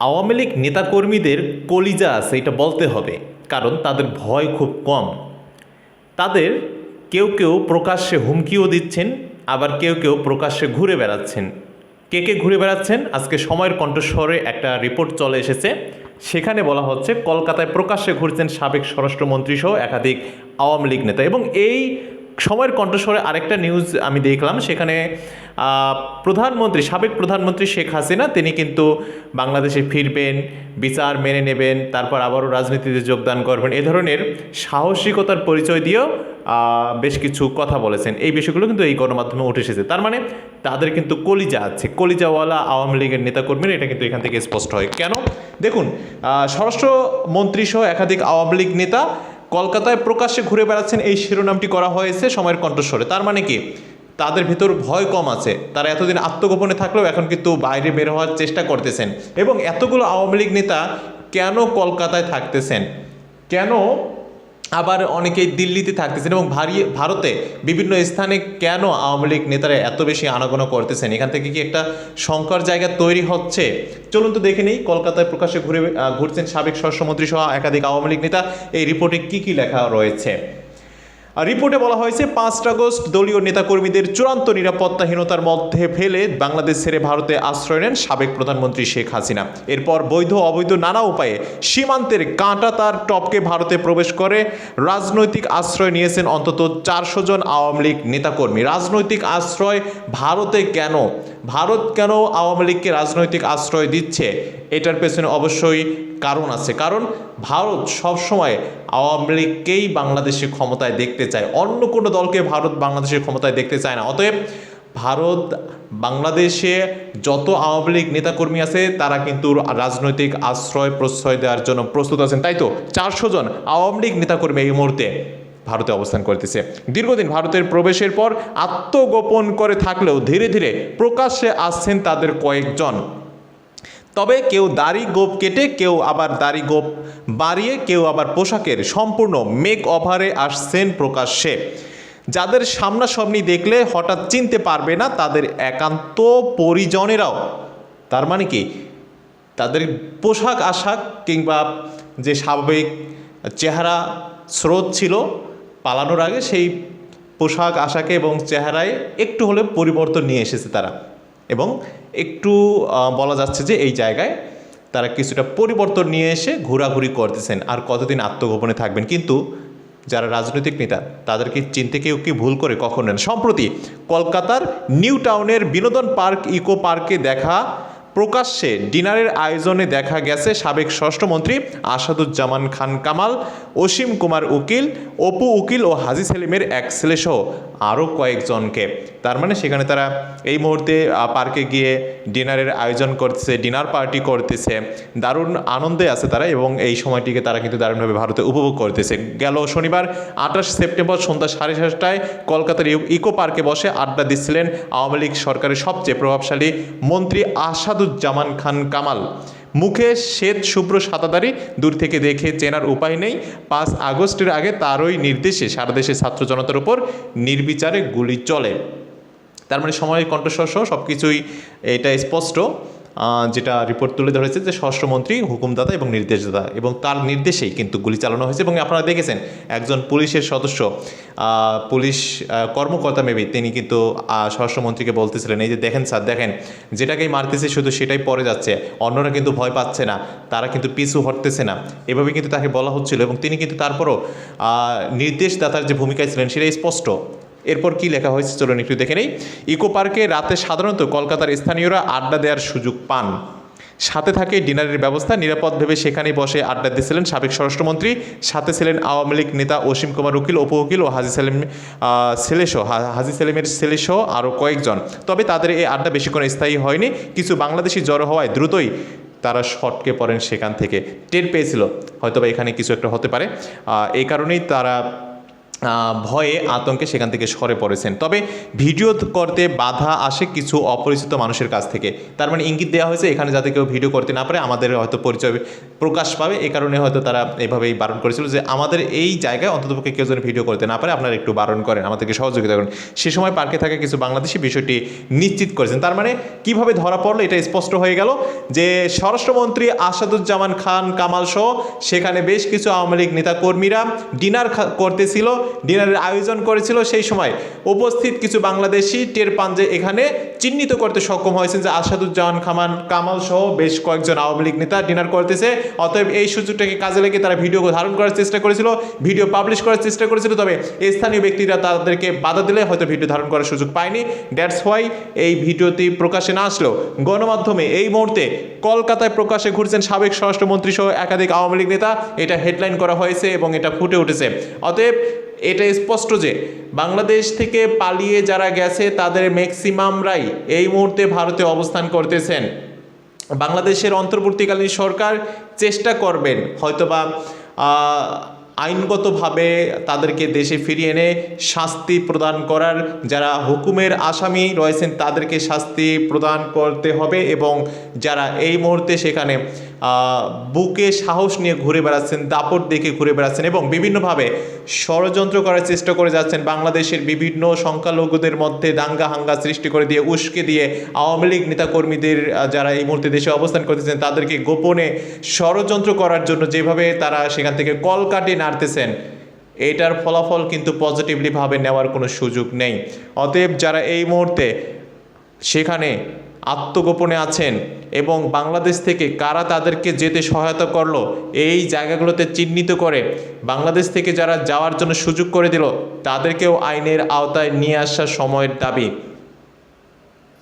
আওয়ামী লীগ নেতাকর্মীদের কলিজা আছে, এটা বলতে হবে, কারণ তাদের ভয় খুব কম। তাদের কেউ কেউ প্রকাশ্যে হুমকিও দিচ্ছেন, আবার কেউ কেউ প্রকাশ্যে ঘুরে বেড়াচ্ছেন। কে কে ঘুরে বেড়াচ্ছেন? আজকে সময়ের কণ্ঠস্বরে একটা রিপোর্ট চলে এসেছে। সেখানে বলা হচ্ছে, কলকাতায় প্রকাশ্যে ঘুরছেন সাবেক স্বরাষ্ট্রমন্ত্রী সহ একাধিক আওয়ামী লীগ নেতা এবং এই সময়ের কণ্ঠস্বরে আরেকটা নিউজ আমি দেখলাম, সেখানে প্রধানমন্ত্রী, সাবেক প্রধানমন্ত্রী শেখ হাসিনা, তিনি কিন্তু বাংলাদেশে ফিরবেন, বিচার মেনে নেবেন, তারপর আবারও রাজনীতিতে যোগদান করবেন। এ ধরনের সাহসিকতার পরিচয় দিয়েও বেশ কিছু কথা বলেছেন। এই বিষয়গুলো কিন্তু এই গণমাধ্যমে উঠে এসেছে। তার মানে তাদের কিন্তু কলিজা আছে। কলিজাওয়ালা আওয়ামী লীগের নেতাকর্মীরা এটা কিন্তু এখান থেকে স্পষ্ট হয়। কেন? দেখুন স্বরাষ্ট্রমন্ত্রী সহ একাধিক আওয়ামী লীগ নেতা কলকাতায় প্রকাশ্যে ঘুরে বেড়াচ্ছেন এই শিরোনামটি করা হয়েছে সময়ের কণ্ঠস্বরে। তার মানে কি? তাদের ভেতর ভয় কম আছে। তারা এতদিন আত্মগোপনে থাকলেও এখন কিন্তু বাইরে বের হওয়ার চেষ্টা করতেছেন। এবং এতগুলো আওয়ামী লীগ নেতা কেন কলকাতায় থাকতেছেন? কেন আবার অনেকেই দিল্লিতে থাকতেছেন এবং ভারী, ভারতে বিভিন্ন স্থানে কেন আওয়ামী লীগ নেতারা এত বেশি আনাগোনা করতেছেন? এখান থেকে কি একটা শঙ্কর জায়গা তৈরি হচ্ছে? চলুন তো দেখে নেই, কলকাতায় প্রকাশ্যে ঘুরে ঘুরছেন সাবেক স্বরাষ্ট্রমন্ত্রী সহ একাধিক আওয়ামী লীগ নেতা। এই রিপোর্টে কি কি লেখা রয়েছে? রিপোর্টে বলা হয়েছে পাঁচ আগস্ট দলীয় নেতাকর্মীদের চূড়ান্ত নিরাপত্তাহীনতার মধ্যে ফেলে বাংলাদেশ ছেড়ে ভারতে আশ্রয় নেন সাবেক প্রধানমন্ত্রী শেখ হাসিনা। এরপর বৈধ অবৈধ নানা উপায়ে সীমান্তের কাঁটা তার টপকে ভারতে প্রবেশ করে। রাজনৈতিক আশ্রয় নিয়েছেন অন্তত চারশো জন আওয়ামী লীগ নেতাকর্মী। রাজনৈতিক আশ্রয় ভারতে কেন? ভারত কেন আওয়ামী লীগকে রাজনৈতিক আশ্রয় দিচ্ছে? এটার পেছনে অবশ্যই কারণ আছে। কারণ ভারত সবসময় আওয়ামী লীগকেই বাংলাদেশে ক্ষমতায় দেখতে চায়। অন্য কোনো দলকে ভারত বাংলাদেশের ক্ষমতায় দেখতে চায় না। অতএব ভারত বাংলাদেশে যত আওয়ামী লীগ নেতাকর্মী আছে, তারা কিন্তু রাজনৈতিক আশ্রয়, প্রশ্রয় দেওয়ার জন্য প্রস্তুত আছেন। তাই তো? চারশো জন আওয়ামী লীগ নেতাকর্মী এই মুহূর্তে ভারতে অবস্থান করতেছে। দীর্ঘদিন ভারতের প্রবেশের পর আত্মগোপন করে থাকলেও ধীরে ধীরে প্রকাশ্যে আসছেন তাদের কয়েকজন। তবে কেউ দাড়ি গোপ কেটে, কেউ আবার দাড়ি গোপ বাড়িয়ে, কেউ আবার পোশাকের সম্পূর্ণ মেক ওভারে আসছেন প্রকাশ্যে। যাদের সামনাসামনি দেখলে হঠাৎ চিনতে পারবে না, তাদের একান্ত পরিজনেরাও। তার মানে কি? তাদের পোশাক আশাক কিংবা যে স্বাভাবিক চেহারা স্রোত ছিল পালানোর আগে, সেই পোশাক আশাকে এবং চেহারায় একটু হলে পরিবর্তন নিয়ে এসেছে তারা। এবং একটু বলা যাচ্ছে যে এই জায়গায় তারা কিছুটা পরিবর্তন নিয়ে এসে ঘোরাঘুরি করতেছেন আর কতদিন আত্মগোপনে থাকবেন। কিন্তু যারা রাজনৈতিক নেতা, তাদেরকে চিনতে কেউ কি ভুল করে? কখন সম্প্রতি কলকাতার নিউ টাউনের বিনোদন পার্ক, ইকো পার্কে দেখা প্রকাশ্যে ডিনারের আয়োজনে দেখা গেছে সাবেক ষষ্ঠমন্ত্রী আসাদুজ্জামান খান কামাল, অসীম কুমার উকিল, অপু উকিল ও হাজি সেলিমের এক ছেলেসহ আরও কয়েকজনকে। তার মানে সেখানে তারা এই মুহূর্তে পার্কে গিয়ে ডিনারের আয়োজন করতেছে, ডিনার পার্টি করতেছে। দারুণ আনন্দে আছে তারা এবং এই সময়টিকে তারা কিন্তু দারুণভাবে ভারতে উপভোগ করতেছে। গেল শনিবার আঠাশ সেপ্টেম্বর সন্ধ্যা সাড়ে সাতটায় কলকাতার ইকো পার্কে বসে আড্ডা দিচ্ছিলেন আওয়ামী লীগ সরকারের সবচেয়ে প্রভাবশালী মন্ত্রী আসাদুজ্জামান খান কামাল। মুখে শ্বেত শুভ্র সাতাদারি দূর থেকে দেখে চেনার উপায় নেই। পাঁচ আগস্টের আগে তারই নির্দেশে সারা দেশের ছাত্র জনতার উপর নির্বিচারে গুলি চলে। তার মানে সময়ের কণ্ঠস্বর সহ সব কিছুই এটা স্পষ্ট। যেটা রিপোর্ট তুলে ধরেছে যে স্বরাষ্ট্রমন্ত্রী, হুকুমদাতা এবং নির্দেশদাতা এবং তার নির্দেশেই কিন্তু গুলি চালানো হয়েছে এবং আপনারা দেখেছেন একজন পুলিশের সদস্য পুলিশ কর্মকর্তা মেবি তিনি কিন্তু স্বরাষ্ট্রমন্ত্রীকে বলতেছিলেন, এই যে দেখেন স্যার দেখেন, যেটাকেই মারতেছে শুধু সেটাই পরে যাচ্ছে, অন্যরা কিন্তু ভয় পাচ্ছে না, তারা কিন্তু পিছু হটতেছে না। এভাবে কিন্তু তাকে বলা হচ্ছিল এবং তিনি কিন্তু তারপরও নির্দেশদাতার যে ভূমিকায় ছিলেন সেটাই স্পষ্ট। এরপর কি লেখা হয়েছে? চলুন একটু দেখে নেই। ইকো পার্কে রাতে সাধারণত কলকাতার স্থানীয়রা আড্ডা দেওয়ার সুযোগ পান। সাথে থাকে ডিনারের ব্যবস্থা। নিরাপদ ভেবে সেখানেই বসে আড্ডা দিয়েছিলেন সাবেক স্বরাষ্ট্রমন্ত্রী, সাথে ছিলেন আওয়ামী লীগ নেতা অসীম কুমার উকিল, অপু উকিল ও হাজি সেলিম সেলেসহ হাজি সেলিমের ছেলেসহ আরও কয়েকজন। তবে তাদের এই আড্ডা বেশিক্ষণ স্থায়ী হয়নি। কিছু বাংলাদেশি জড়ো হওয়ায় দ্রুতই তারা শটকে পড়েন সেখান থেকে। টের পেয়েছিল। হয়তোবা এখানে কিছু একটা হতে পারে। এই কারণেই তারা ভয়ে আতঙ্কে সেখান থেকে সরে পড়েছেন। তবে ভিডিও করতে বাধা আসে কিছু অপরিচিত মানুষের কাছ থেকে। তার মানে ইঙ্গিত দেওয়া হয়েছে, এখানে যাতে কেউ ভিডিও করতে না পারে, আমাদের হয়তো পরিচয় প্রকাশ পাবে। এ কারণে হয়তো তারা এভাবেই বারণ করেছিল যে, আমাদের এই জায়গায় অন্ততপক্ষে কেউ যেন ভিডিও করতে না পারে, আপনারা একটু বারণ করেন, আমাদেরকে সহযোগিতা করেন। সে সময় পার্কে থাকা কিছু বাংলাদেশি বিষয়টি নিশ্চিত করেছেন। তার মানে কীভাবে ধরা পড়ল এটা স্পষ্ট হয়ে গেল যে, স্বরাষ্ট্রমন্ত্রী আসাদুজ্জামান খান কামাল সহ সেখানে বেশ কিছু আওয়ামী লীগ নেতাকর্মীরা ডিনার করতেছিল। ডিনারের আয়োজন করেছিল সেই সময়। উপস্থিত কিছু বাংলাদেশি টের পান যে এখানে চিহ্নিত করতে সক্ষম হয়েছেন যে আসাদুজ্জামান খামান কামাল সহ বেশ কয়েকজন আওয়ামী লীগ নেতা ডিনার করতেছে। অতএব এই সুযোগটাকে কাজে লেগে তারা ভিডিও ধারণ করার চেষ্টা করেছিল, ভিডিও পাবলিশ করার চেষ্টা করেছিল, তবে স্থানীয় ব্যক্তিরা তাদেরকে বাধা দিলে হয়তো ভিডিও ধারণ করার সুযোগ পায়নি। দ্যাটস হোয়াই এই ভিডিওটি প্রকাশে না আসলেও গণমাধ্যমে এই মুহূর্তে কলকাতায় প্রকাশে ঘুরছেন সাবেক স্বরাষ্ট্রমন্ত্রী সহ একাধিক আওয়ামী লীগ নেতা। এটা হেডলাইন করা হয়েছে এবং এটা ফুটে উঠেছে। অতএব এটা স্পষ্ট যে বাংলাদেশ থেকে পালিয়ে যারা গেছে তাদের ম্যাক্সিমামরাই এই মুহূর্তে ভারতে অবস্থান করতেছেন। বাংলাদেশের অন্তর্বর্তীকালীন সরকার চেষ্টা করবেন, হয়তোবা আইনগতভাবে তাদেরকে দেশে ফিরিয়ে এনে শাস্তি প্রদান করার যারা হুকুমের আসামি রয়েছেন, তাদেরকে শাস্তি প্রদান করতে হবে এবং যারা এই মুহূর্তে সেখানে বুকে সাহস নিয়ে ঘুরে বেড়াচ্ছেন, দাপট দেখে ঘুরে বেড়াচ্ছেন এবং বিভিন্নভাবে ষড়যন্ত্র করার চেষ্টা করে যাচ্ছেন বাংলাদেশের বিভিন্ন সংখ্যালঘুদের মধ্যে দাঙ্গা হাঙ্গা সৃষ্টি করে দিয়ে, উস্কে দিয়ে আওয়ামী লীগ নেতাকর্মীদের যারা এই মুহূর্তে দেশে অবস্থান করতেছেন, তাদেরকে গোপনে ষড়যন্ত্র করার জন্য যেভাবে তারা সেখান থেকে কলকাটে নাড়তেছেন, এটার ফলাফল কিন্তু পজিটিভলিভাবে নেওয়ার কোনো সুযোগ নেই। অতএব যারা এই মুহূর্তে সেখানে আত্মগোপনে আছেন এবং বাংলাদেশ থেকে কারা তাদেরকে যেতে সহায়তা করল, এই জায়গাগুলোতে চিহ্নিত করে বাংলাদেশ থেকে যারা যাওয়ার জন্য সুযোগ করে দিল, তাদেরকেও আইনের আওতায় নিয়ে আসার সময়ের দাবি।